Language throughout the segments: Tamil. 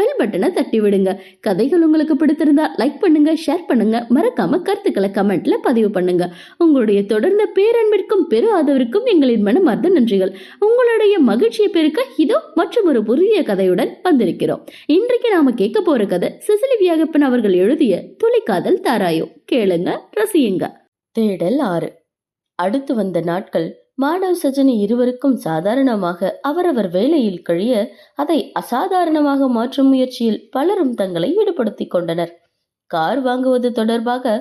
பெல் பட்டனை தட்டி விடுங்க கதைகள் உங்களுக்கு பிடித்திருந்தா லைக் பண்ணுங்க ஷேர் பண்ணுங்க. மறக்காம கருத்துக்களை கமெண்ட்ல பதிவு பண்ணுங்க. உங்களுடைய தொடர்ந்த பேரன்பிற்கும் பெரு ஆதரவிற்கும் எங்களின் மனமார்ந்த நன்றிகள். உங்களுடைய மகிழ்ச்சியை பெருக்க இதோ மற்றும் ஒரு புதிய கதையுடன் வந்திருக்கிறோம். இன்றைக்கு நாம கேட்க போற கதை சிசிலி வியாகப்பன் அவர்கள் எழுதிய துளிக்காதல் தாராயோ கேளுங்க ரசியுங்க. தேடல் ஆறு. அடுத்து வந்த நாட்கள் மாணவ சஜனி இருவருக்கும் சாதாரணமாக அவரவர் வேலையில் கழிய அதை அசாதாரணமாக மாற்றும் முயற்சியில் பலரும் தங்களை ஈடுபடுத்திக் கொண்டனர். கார் வாங்குவது தொடர்பாக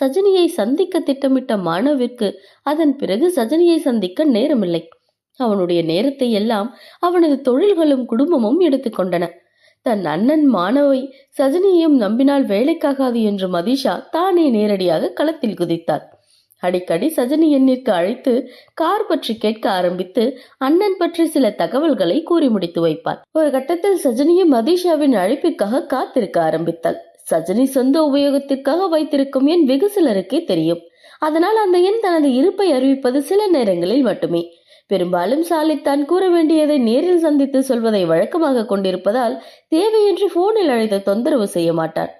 சஜனியை சந்திக்க திட்டமிட்ட மாணவிற்கு அதன் பிறகு சஜனியை சந்திக்க நேரமில்லை. அவனுடைய நேரத்தை எல்லாம் அவனது தொழில்களும் குடும்பமும் எடுத்துக்கொண்டன தன் அண்ணன் மாணவை சஜனியையும் நம்பினால் வேலைக்காகாது என்று மதிஷா தானே நேரடியாக களத்தில் குதித்தார் அடிக்கடி சஜனி எண்ணிற்கு அழைத்து கார் பற்றி கேட்க ஆரம்பித்து அண்ணன் பற்றி சில தகவல்களை கூறி முடித்து வைப்பார். ஒரு கட்டத்தில் சஜனியும் மதீஷாவின் அழைப்பிற்காக காத்திருக்க ஆரம்பித்தாள். சஜனி சொந்த உபயோகத்திற்காக வைத்திருக்கும் எண் வெகு சிலருக்கே தெரியும். அதனால் அந்த எண் தனது இருப்பை அறிவிப்பது சில நேரங்களில் மட்டுமே. பெரும்பாலும் சாலை தான் கூற வேண்டியதை நேரில் சந்தித்து சொல்வதை வழக்கமாக கொண்டிருப்பதால் தேவையின்றி போனில் அழைத்து தொந்தரவு செய்ய மாட்டார்.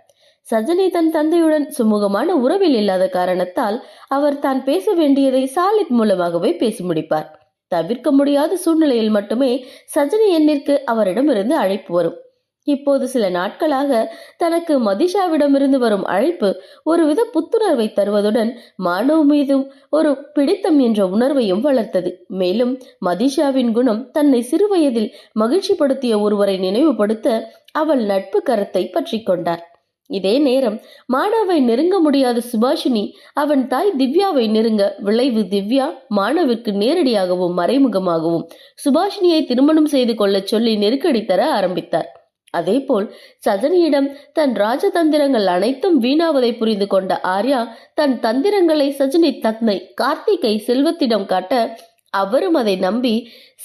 சஜனி தன் தந்தையுடன் சுமூகமான உறவில் இல்லாத காரணத்தால் அவர் தான் பேச வேண்டியதை சாலித் மூலமாகவே பேசி முடிப்பார். தவிர்க்க முடியாத சூழ்நிலையில் மட்டுமே சஜனி எண்ணிற்கு அவரிடமிருந்து அழைப்பு வரும். இப்போது சில நாட்களாக தனக்கு மதிஷாவிடமிருந்து வரும் அழைப்பு ஒருவித புத்துணர்வை தருவதுடன் மானவ் மீதும் ஒரு பிடித்தம் என்ற உணர்வையும் வளர்த்தது. மேலும் மதிஷாவின் குணம் தன்னை சிறுவயதில் மகிழ்ச்சிப்படுத்திய ஒருவரை நினைவுபடுத்த அவள் நட்பு கரத்தை பற்றி கொண்டார். இதே நேரம் மாணவை நெருங்க முடியாத சுபாஷினி அவன் தாய் திவ்யாவை நெருங்க விளைவு திவ்யா மாணவிற்கு நேரடியாகவும் மறைமுகமாகவும் சுபாஷினியை திருமணம் செய்து கொள்ளச் சொல்லி நெருக்கடி தர ஆரம்பித்தார். அதேபோல் சஜனியிடம் தன் ராஜதந்திரங்கள் அனைத்தும் வீணாவதை புரிந்து கொண்ட ஆர்யா தன் தந்திரங்களை சஜினி தத்னை கார்த்திகை செல்வத்திடம் காட்ட அவரும் அதை நம்பி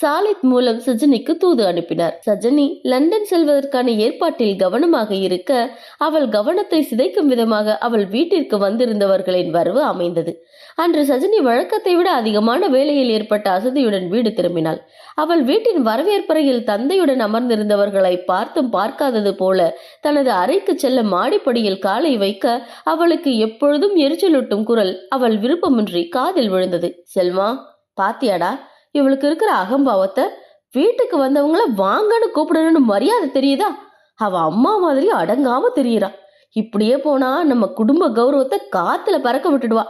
சாலித் மூலம் சஜனிக்கு தூது அனுப்பினார். சஜனி லண்டன் செல்வதற்கான ஏற்பாட்டில் கவனமாக இருக்க அவள் கவனத்தை சிதைக்கும் விதமாக அவள் வீட்டிற்கு வந்திருந்தவர்களின் வரவு அமைந்தது. அன்று சஜினி வழக்கத்தை விட அதிகமான வேலையில் ஏற்பட்ட அசதியுடன் வீடு திரும்பினாள். அவள் வீட்டின் வரவேற்பறையில் தந்தையுடன் அமர்ந்திருந்தவர்களை பார்த்தும் பார்க்காதது போல தனது அறைக்கு செல்ல மாடிப்படியில் காலை வைக்க அவளுக்கு எப்பொழுதும் எரிச்சலூட்டும் குரல் அவள் விருப்பமின்றி காதில் விழுந்தது. செல்வா பாத்தியாடா இவளுக்கு இருக்கிற அகம்பாவத்தை வீட்டுக்கு வந்தவங்கள வாங்கன்னு கூப்பிடணும்னு மரியாதை தெரியுதா? அவ அம்மா மாதிரி அடங்காம தெரியறா. இப்படியே போனா நம்ம குடும்ப கௌரவத்தை காத்துல பறக்க விட்டுடுவா.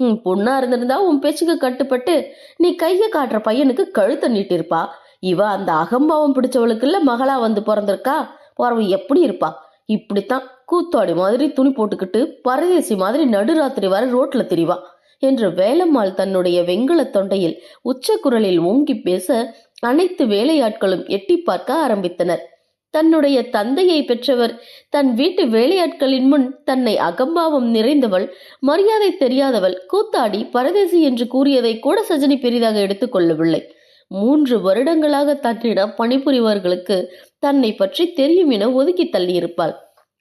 உன் பொண்ணா இருந்திருந்தா உன் பேச்சுக்கு கட்டுப்பட்டு நீ கைய காட்டுற பையனுக்கு கழுத்தை நீட்டிருப்பா. இவ அந்த அகம்பாவம் பிடிச்சவளுக்குள்ள மகளா வந்து பிறந்திருக்கா? பிறவ எப்படி இருப்பா? இப்படித்தான் கூத்தாடி மாதிரி துணி போட்டுக்கிட்டு பரதேசி மாதிரி நடுராத்திரி வர ரோட்ல திரிவா. என்று வேலம்மாள் தன்னுடைய வெங்கலத் தொண்டையில் உச்ச குரலில் ஓங்கி பேச அனைத்து வேலையாட்களும் எட்டி பார்க்க ஆரம்பித்தனர். தன்னுடைய தந்தையை பெற்றவர் தன் வீட்டு வேலையாட்களின் முன் தன்னை அகம்பாவம் நிறைந்தவள் மரியாதை தெரியாதவள் கூத்தாடி பரதேசி என்று கூறியதை கூட சஜனி பெரிதாக எடுத்துக்கொள்ளவில்லை மூன்று வருடங்களாக தன்னிடம் பணிபுரிவர்களுக்கு தன்னை பற்றி தெரியும் என ஒதுக்கி தள்ளியிருப்பாள்.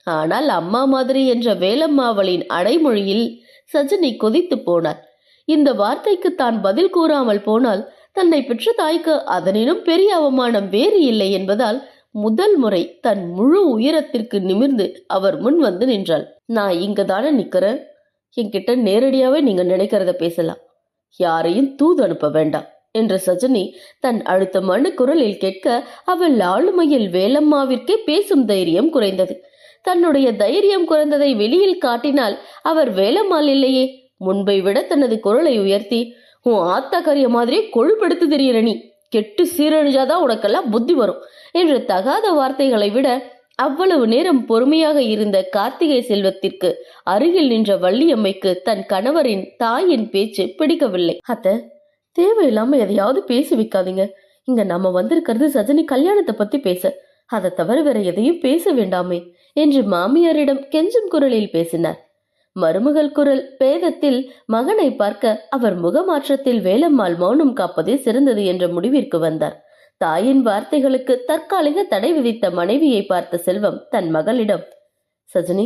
ஆனால் அம்மா மாதிரி என்ற வேலம்மாவளின் அடைமொழியில் சஜினி கொதித்து போனார். இந்த வார்த்தைக்கு தான் பதில் கூறாமல் போனால் தன்னை பெற்ற தாய்க்கு அதனினும் பெரிய அவமானம் வேறு இல்லை என்பதால் முதல் முறை தன் முழு உயரத்திற்கு நிமிர்ந்து அவர் முன் வந்து நின்றாள். நான் இங்க தானே நிக்கிறேன். என்கிட்ட நேரடியாவே நீங்க நினைக்கிறத பேசலாம். யாரையும் தூது அனுப்ப வேண்டாம் என்ற சஜினி தன் அழுத்தமான குரலில் கேட்க அவள் ஆளுமையில் வேலம்மாவிற்கே பேசும் தைரியம் குறைந்தது. தன்னுடைய தைரியம் குறைந்ததை வெளியில் காட்டினால் அவர் வேலம்மாள் இல்லையே. முன்பை விட தனது குரலை உயர்த்தி உன் ஆத்தா மாதிரி கொழுப்படுத்து தெரியற நீ. கெட்டு சீரழிஞ்சாதான் உனக்கெல்லாம் புத்தி வரும் என்று தகாத வார்த்தைகளை விட அவ்வளவு நேரம் பொறுமையாக இருந்த கார்த்திகை செல்வத்திற்கு அருகில் நின்ற வள்ளியம்மைக்கு தன் கணவரின் தாயின் பேச்சு பிடிக்கவில்லை. அத்த தேவையில்லாம எதையாவது பேசி வைக்காதீங்க. இங்க நம்ம வந்திருக்கிறது சஜினி கல்யாணத்தை பத்தி பேச. அதை தவிர வேற எதையும் பேச வேண்டாமே. என்று மாமியாரிடம் கெஞ்சும் குரலில் பேசினார். மருமகள் குரல் பேதத்தில் மகனை பார்க்க அவர் முகமாற்றத்தில் வேலம்மாள் மௌனம் காப்பதே சிறந்தது என்ற முடிவிற்கு வந்தார். தாயின் வார்த்தைகளுக்கு தற்காலிக தடை விதித்த மனைவியை பார்த்த செல்வம் தன் மகளிடம் சஜினி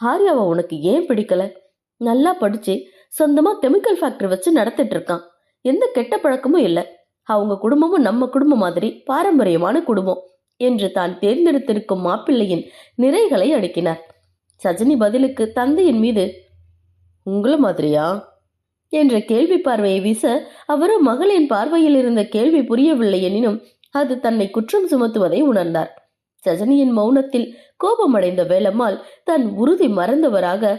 ஆர்யாவை உனக்கு ஏன் பிடிக்கல? நல்லா படிச்சு சொந்தமா கெமிக்கல் ஃபேக்டரி வச்சு நடத்திட்டு இருக்கான். எந்த கெட்ட பழக்கமும் இல்லை. அவங்க குடும்பமும் நம்ம குடும்பம் மாதிரி பாரம்பரியமான குடும்பம். என்று தான் தேர்ந்தெடுத்திருக்கும் மாப்பிள்ளையின் நிறைகளை அடுக்கினார். சஜினி பதிலுக்கு தந்தையின் மீது உங்கள மாதிரியா? என்ற கேள்வி பார்வையை வீச அவரோ மகளின் பார்வையில் இருந்த கேள்வி புரியவில்லை எனினும் அது தன்னை குற்றம் சுமத்துவதை உணர்ந்தார். சஜனியின் மௌனத்தில் கோபமடைந்த வேலம்மாள் தன் உறுதி மறந்தவராக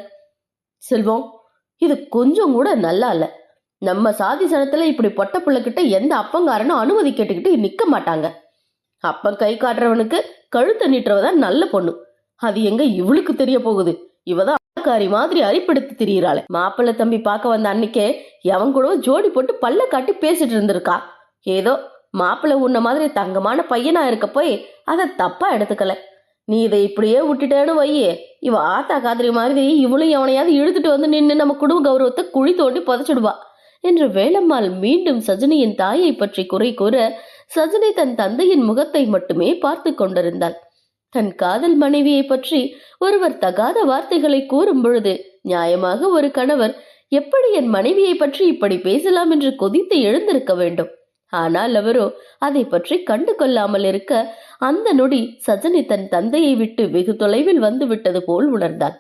செல்வம் இது கொஞ்சம் கூட நல்லா இல்ல. நம்ம சாதி சனத்துல இப்படி பொட்ட பிள்ளைகிட்ட எந்த அப்பங்காரனும் அனுமதி கேட்டுக்கிட்டு நிக்க மாட்டாங்க. அப்பன் கை காட்டுறவனுக்கு கழுத்தை நீட்டுறவதான் நல்ல பொண்ணு. அது எங்க இவளுக்கு தெரிய போகுது. இவதான் காரி மாதிரி அரிப்படுத்தி திரியிறாளே. மாப்பிள்ளை தம்பி பார்க்க வந்த அன்னைக்கே எவன் கூட ஜோடி போட்டு பல்ல காட்டி பேசிட்டு இருந்திருக்கா. ஏதோ மாப்பிள்ளை உன்ன மாதிரி தங்கமான பையனா இருக்க போய் அதை தப்பா எடுத்துக்கல. நீ இதை இப்படியே விட்டுட்டேன்னு வையே. இவ ஆத்தா காதிரி மாதிரி இவளும் எவனையாவது இழுத்துட்டு வந்து நின்று நம்ம குடும்ப கௌரவத்தை குழி தோண்டி புதைச்சிடுவா. என்று வேலம்மாள் மீண்டும் சஜினியின் தாயை பற்றி குறை கூற சஜினி தன் தந்தையின் முகத்தை மட்டுமே பார்த்து கொண்டிருந்தாள். தன் காதல் மனைவியை பற்றி ஒருவர் தகாத வார்த்தைகளை கூறும் பொழுது நியாயமாக ஒரு கணவர் எப்படி என் மனைவியை பற்றி இப்படி பேசலாம் என்று கொதித்து எழுந்திருக்க வேண்டும்? ஆனால் அவரோ அதை பற்றி கண்டு கொள்ளாமல் இருக்க அந்த நொடி சஜனி தன் தந்தையை விட்டு வெகு தொலைவில் வந்து விட்டது போல் உணர்ந்தாள்.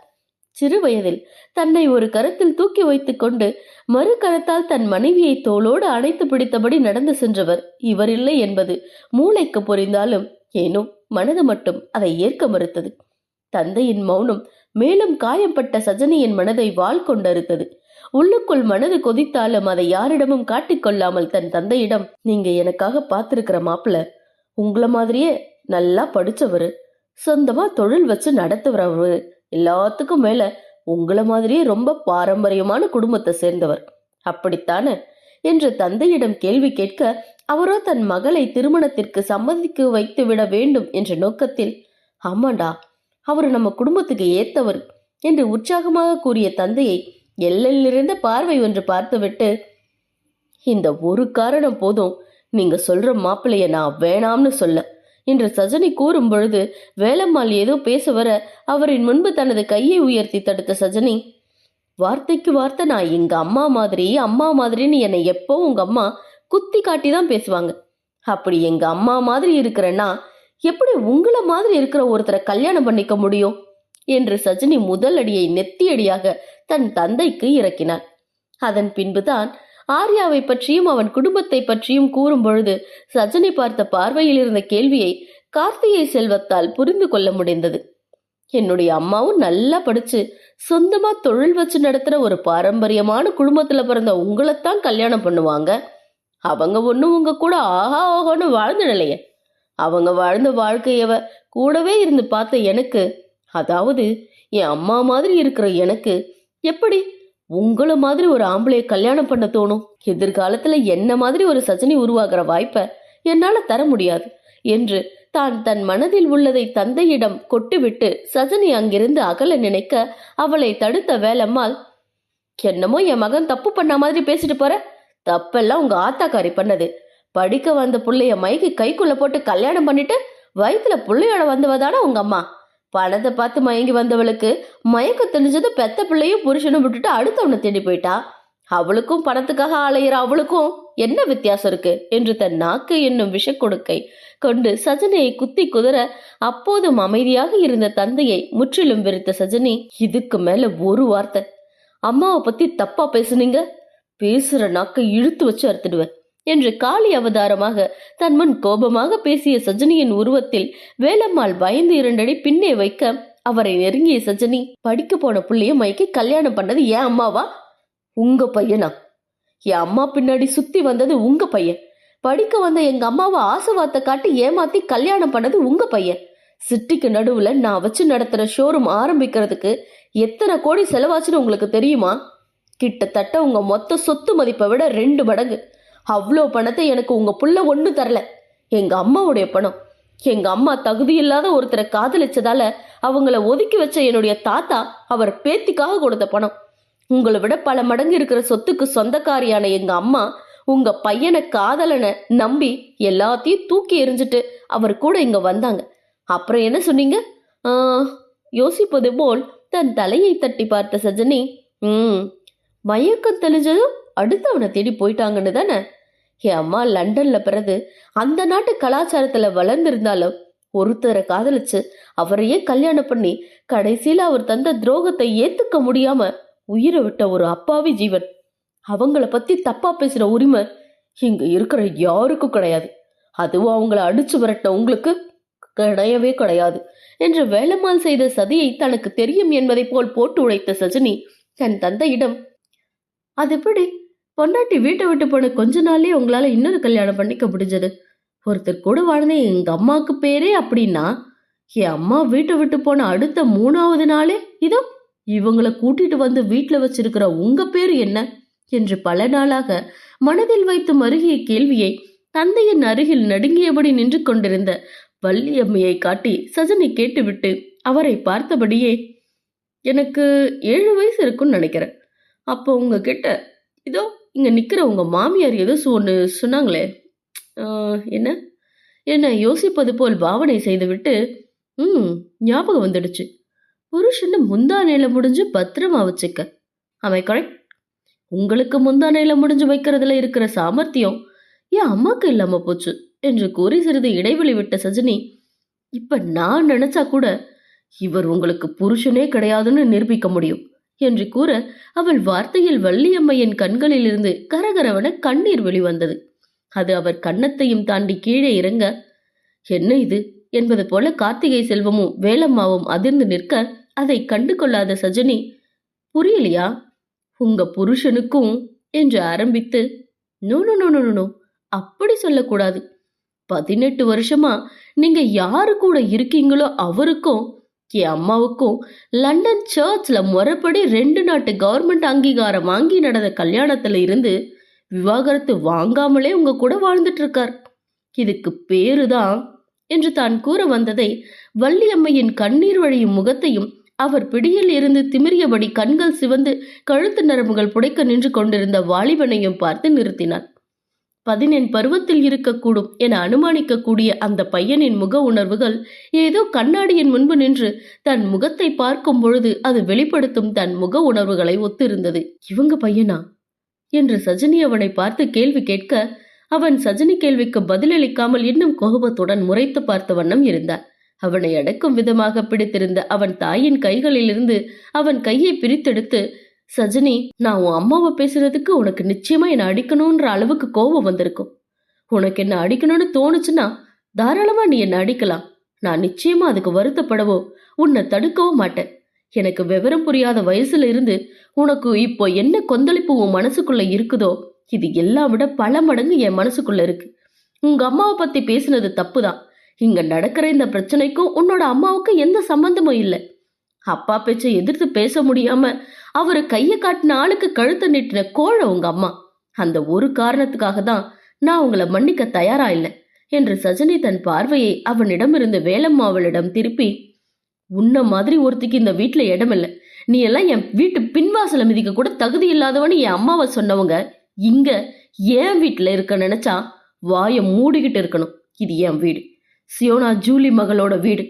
சிறு வயதில் தன்னை ஒரு கரத்தில் தூக்கி வைத்துக் கொண்டு மறு கரத்தால் தன் மனைவியை தோளோடு அணைத்து பிடித்தபடி நடந்து சென்றவர் இவர் இல்லை என்பது மூளைக்கு புரிந்தாலும் ஏனோ மனது மட்டும் அதை ஏற்க மறுத்தது. தந்தையின் மௌனம் மேலும் காயம்பட்ட சஜனியின் மனதை வாள் கொண்டறுத்தது. உள்ளுக்குள் மனது கொதித்தாலும் அதை யாரிடமும் காட்டிக்கொள்ளாமல் தன் தந்தையிடம் நீங்க எனக்காக பார்த்திருக்கிற மாப்பிள்ள உங்கள மாதிரியே நல்லா படிச்சவரு சொந்தமா தொழில் வச்சு நடத்துறவரு எல்லாத்துக்கும் மேல உங்களை மாதிரியே ரொம்ப பாரம்பரியமான குடும்பத்தை சேர்ந்தவர். அப்படித்தானே? என்று தந்தையிடம் கேள்வி கேட்க அவரோ தன் மகளை திருமணத்திற்கு சம்மதிக்க வைத்து விட வேண்டும் என்ற நோக்கத்தில் ஆமாண்டா அவர் நம்ம குடும்பத்துக்கு ஏத்தவர் என்று உற்சாகமாக கூறிய தந்தையை எல்லையிலிருந்த பார்வை ஒன்று பார்த்துவிட்டு இந்த ஒரு காரணம் போதும் நீங்க சொல்ற மாப்பிள்ளைய நான் வேணாம்னு சொல்ல. என்று சஜனி கூறும் பொழுது வேலம்மாள் ஏதோ பேச வர அவரின் முன்பு தனது கையை உயர்த்தி தடுத்த சஜனி வார்த்தைக்கு வார்த்தை நான் எங்க அம்மா மாதிரி அம்மா மாதிரின்னு என்னை எப்போ உங்க அம்மா குத்தி காட்டி தான் பேசுவாங்க. அப்படி எங்க அம்மா மாதிரி இருக்கிறேன்னா எப்படி உங்களை மாதிரி இருக்கிற ஒருத்தரை கல்யாணம் பண்ணிக்க முடியும்? என்று சஜினி முதல் அடியை நெத்தியடியாக தன் தந்தைக்கு இறக்கினார் அதன் பின்புதான் ஆர்யாவை பற்றியும் அவன் குடும்பத்தை பற்றியும் கூறும் பொழுது சஜனை பார்த்த பார்வையில் இருந்த கேள்வியை கார்த்திகை செல்வத்தால் புரிந்து கொள்ள முடிந்தது. என்னுடைய அம்மாவும் நல்லா படிச்சு சொந்தமா தொழில் வச்சு நடத்துற ஒரு பாரம்பரியமான குடும்பத்துல பிறந்த உங்களைத்தான் கல்யாணம் பண்ணுவாங்க. அவங்க ஒன்றும் உங்க கூட ஆஹா ஓஹோன்னு வாழ்ந்துடலையே அவங்க வாழ்ந்த வாழ்க்கையவ கூடவே இருந்து பார்த்த எனக்கு அதாவது என் அம்மா மாதிரி இருக்கிற எனக்கு எப்படி உங்களை மாதிரி ஒரு ஆம்பளைய கல்யாணம் பண்ண தோணும். எதிர்காலத்துல என்ன மாதிரி ஒரு சஜினி உருவாகிற வாய்ப்பை என்னால தர முடியாது என்று தான் தன் மனதில் உள்ளதை தந்தையிடம் கொட்டுவிட்டு சஜினி அங்கிருந்து அகல நினைக்க அவளை தடுத்த வேலம்மாள் என்னமோ என் மகன் தப்பு பண்ண மாதிரி பேசிட்டு போற? தப்பெல்லாம் உங்க ஆத்தாக்காரி பண்ணது. படிக்க வந்த பிள்ளைய மைக்கு கைக்குள்ள போட்டு கல்யாணம் பண்ணிட்டு வயிற்றுல பிள்ளையோட வந்தவதானே உங்க அம்மா? பணத்தை பார்த்து மயங்கி வந்தவளுக்கு மயக்க தெரிஞ்சது பெத்த பிள்ளையும் புருஷனும் விட்டுட்டு அடுத்தவனை தேடி போயிட்டா. அவளுக்கும் பணத்துக்காக அலையிற அவளுக்கும் என்ன வித்தியாசம் இருக்கு? என்று தன் நாக்கு என்னும் விஷ கொடுக்கை கொண்டு சஜனையை குத்தி குதற அப்போதும் அமைதியாக இருந்த தந்தையை முற்றிலும் வெறுத்த சஜனி இதுக்கு மேல ஒரு வார்த்தை. அம்மாவை பத்தி தப்பா பேசுனீங்க. பேசுற நாக்கை இழுத்து வச்சு அறுத்துடுவேன். என்று காளி அவதாரமாக தன் முன் கோபமாக பேசிய சஜனியின் உருவத்தில் வேலம்மாள் பயந்து இரண்டடி பின்னே வைக்க அவரை நெருங்கிய சஜனி படிக்க போன புள்ளைய மைக்கி கல்யாணம் பண்ணது ஏன் அம்மாவா? உங்க பையனா? என் அம்மா பின்னாடி சுத்தி வந்தது உங்க பையன். படிக்க வந்த எங்க அம்மாவை ஆசைவாத்த காட்டி ஏமாத்தி கல்யாணம் பண்ணது உங்க பையன். சிட்டிக்கு நடுவுல நான் வச்சு நடத்துற ஷோரூம் ஆரம்பிக்கிறதுக்கு எத்தனை கோடி செலவாச்சுன்னு உங்களுக்கு தெரியுமா? கிட்டத்தட்ட உங்க மொத்த சொத்து மதிப்பை விட ரெண்டு மடங்கு. அவ்வளோ பணத்தை எனக்கு உங்க புள்ள ஒன்றும் தரல. எங்க அம்மாவுடைய பணம். எங்க அம்மா தகுதி இல்லாத ஒருத்தரை காதலிச்சதால அவங்கள ஒதுக்கி வச்ச என்னுடைய தாத்தா அவர் பேத்திக்காக கொடுத்த பணம். உங்களை விட பல மடங்கு இருக்கிற சொத்துக்கு சொந்தக்காரியான எங்க அம்மா உங்க பையனை காதலனை நம்பி எல்லாத்தையும் தூக்கி எறிஞ்சிட்டு அவர் கூட இங்க வந்தாங்க. அப்புறம் என்ன சொன்னீங்க? ஆ, யோசிப்பது போல் தன் தலையை தட்டி பார்த்த சஜினி ம் மயக்கம் தெளிஞ்சதும் அடுத்து அவனை தேடி போயிட்டாங்கன்னு தானே? என் அம்மா லண்டன்ல பிறகு அந்த நாட்டு கலாச்சாரத்துல வளர்ந்திருந்தாலும் ஒருத்தரை காதலிச்சு அவரையே கல்யாணம் பண்ணி கடைசியில அவர் தந்த துரோகத்தை ஏத்துக்க முடியாம உயிரை விட்ட ஒரு அப்பாவி ஜீவன். அவங்கள பத்தி தப்பா பேசுற உரிமை இங்க இருக்கிற யாருக்கும் கிடையாது. அதுவும் அவங்கள அடிச்சு விரட்ட உங்களுக்கு கிடையவே கிடையாது என்று வேலம்மாள் செய்த சதியை தனக்கு தெரியும் என்பதைப் போல் போட்டு உழைத்த சஜினி தன் தந்தையிடம் அது எப்படி பொண்டாட்டி வீட்டை விட்டு போன கொஞ்ச நாள்லயே உங்களால இன்னொரு கல்யாணம் பண்ணிக்க முடிஞ்சது. ஒருத்தர் கூட வாழ்ந்த எங்க அம்மாவுக்கு பேரே அப்படின்னா என் அம்மா வீட்டை விட்டு போன அடுத்த மூணாவது நாளே இதோ இவங்கள கூட்டிட்டு வந்து வீட்டுல வச்சிருக்கிற உங்க பேர் என்ன? என்று பல நாளாக மனதில் வைத்து மருகிய கேள்வியை தந்தையின் அருகில் நடுங்கியபடி நின்று கொண்டிருந்த வள்ளியம்மையை காட்டி சஜனி கேட்டுவிட்டு அவரை பார்த்தபடியே எனக்கு ஏழு வயசு இருக்கும்னு நினைக்கிறேன். அப்போ உங்ககிட்ட இதோ இங்கே நிற்கிற உங்கள் மாமியார் ஏதோ ஒன்று சொன்னாங்களே. என்ன? என்ன யோசிப்பது போல் பாவனை செய்துவிட்டு ம் ஞாபகம் வந்துடுச்சு. புருஷனை முந்தானையில் முடிஞ்சு பத்திரமா வச்சுக்க. அமை கரெக்ட் உங்களுக்கு முந்தானையில் முடிஞ்சு வைக்கிறதுல இருக்கிற சாமர்த்தியம் என் அம்மாக்கு இல்லாமல் போச்சு என்று கூறி சிறிது இடைவெளி விட்ட சஜினி இப்போ நான் நினச்சா கூட இவர் உங்களுக்கு புருஷனே கிடையாதுன்னு நிரூபிக்க முடியும். என்று கூற அவள் வார்த்தையில் வள்ளியம்மையின் கண்களிலிருந்து கரகரவன கண்ணீர் வெளிவந்தது அது அவர் கன்னத்தையும் தாண்டி கீழே இறங்க என்ன இது? என்பது போல கார்த்திகை செல்வமும் வேலம்மாவும் அதிர்ந்து நிற்க அதை கண்டு கொள்ளாத சஜனி புரியலையா? உங்க புருஷனுக்கும் என்று ஆரம்பித்து no no no no, no அப்படி சொல்லக்கூடாது. பதினெட்டு வருஷமா நீங்க யாரு கூட இருக்கீங்களோ அவருக்கும் என் அம்மாவுக்கும் லண்டன் சர்ச்சில் முறைப்படி ரெண்டு நாட்டு கவர்மெண்ட் அங்கீகாரம் வாங்கி நடந்த கல்யாணத்தில் இருந்து விவாகரத்து வாங்காமலே உங்க கூட வாழ்ந்துட்டு இருக்கார் இதுக்கு பேருதான் என்று தான் கூற வந்ததை வள்ளியம்மையின் கண்ணீர் வழியும் முகத்தையும் அவர் பிடியில் இருந்து திமிரியபடி கண்கள் சிவந்து கழுத்து நரம்புகள் புடைக்க நின்று கொண்டிருந்த வாலிபனையும் பார்த்து நிறுத்தினார். பதினெண் பருவத்தில் இருக்கக்கூடும் என அனுமானிக்கக்கூடிய அந்த பையனின் முக உணர்வுகள் ஏதோ கண்ணாடியின் முன்பு நின்று தன் முகத்தை பார்க்கும் பொழுது அது வெளிப்படுத்தும் தன் முக உணர்வுகளை ஒத்திருந்தது. இவங்க பையனா? என்று சஜினி அவனை பார்த்து கேள்வி கேட்க அவன் சஜினி கேள்விக்கு பதிலளிக்காமல் இன்னும் கோபத்துடன் முறைத்து பார்த்த வண்ணம் இருந்தான். அவனை அடக்கும் விதமாக பிடித்திருந்த அவன் தாயின் கைகளிலிருந்து அவன் கையை பிரித்தெடுத்து சஜினி நான் உன் அம்மாவை பேசுறதுக்கு உனக்கு நிச்சயமா என்னை அடிக்கணும்ன்ற அளவுக்கு கோபம் வந்திருக்கும். உனக்கு என்ன அடிக்கணும்னு தோணுச்சுன்னா தாராளமா நீ என்ன அடிக்கலாம். நான் நிச்சயமா அதுக்கு வருத்தப்படவோ உன்னை தடுக்கவோ மாட்டேன். எனக்கு விவரம் புரியாத வயசுல இருந்து உனக்கு இப்போ என்ன கொந்தளிப்பு உன் மனசுக்குள்ள இருக்குதோ இது எல்லாம் விட பல மடங்கு என் மனசுக்குள்ள இருக்கு. உங்க அம்மாவை பத்தி பேசினது தப்புதான். இங்க நடக்கிற இந்த பிரச்சனைக்கும் உன்னோட அம்மாவுக்கும் எந்த சம்பந்தமும் இல்லை. அப்பா பேச்சை எதிர்த்து பேச முடியாம அவரு கையை காட்டின ஆளுக்கு கழுத்தை நீட்டின கோழை உங்க அம்மா. அந்த ஒரு காரணத்துக்காக தான் நான் உங்களை மன்னிக்க தயாரா இல்லை என்று சஜினி தன் பார்வையை அவனிடமிருந்து வேலம்மாவளிடம் திருப்பி உன்ன மாதிரி ஒருத்திக்கு இந்த வீட்டுல இடமில்லை நீ எல்லாம் என் வீட்டு பின்வாசல மிதிக்க கூட தகுதி இல்லாதவன்னு என் அம்மாவை சொன்னவங்க இங்க என் வீட்டுல இருக்க நினைச்சா வாயை மூடிக்கிட்டு இருக்கணும். இது என் வீடு. சியோனா ஜூலி மகளோட வீடு.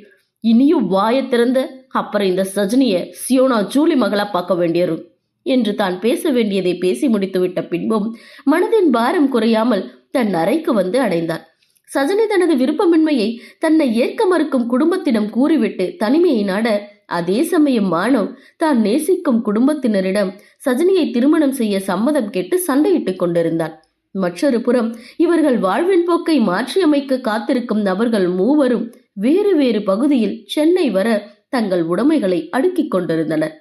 இனியும் வாயை திறந்த அப்புறம் இந்த சஜினியை சியோனா ஜூலி மகளா பார்க்க வேண்டியரும் என்று தான் பேச வேண்டியதை பேசி முடித்துவிட்ட பின்பும் மனதின் பாரம் குறையாமல் தன் அறைக்கு வந்து அடைந்தார். சஜனி தனது விருப்பமின்மையை தன்னை ஏற்க மறுக்கும் குடும்பத்திடம் கூறிவிட்டு தனிமையை நாட அதே சமயம் மானவ் தான் நேசிக்கும் குடும்பத்தினரிடம் சஜினியை திருமணம் செய்ய சம்மதம் கேட்டு சண்டையிட்டுக் கொண்டிருந்தான் மற்றொரு புறம் இவர்கள் வாழ்வின் போக்கை மாற்றியமைக்க காத்திருக்கும் நபர்கள் மூவரும் வேறு வேறு பகுதியில் சென்னை வர தங்கள் உடைமைகளை அடுக்கிக் கொண்டிருந்தனர்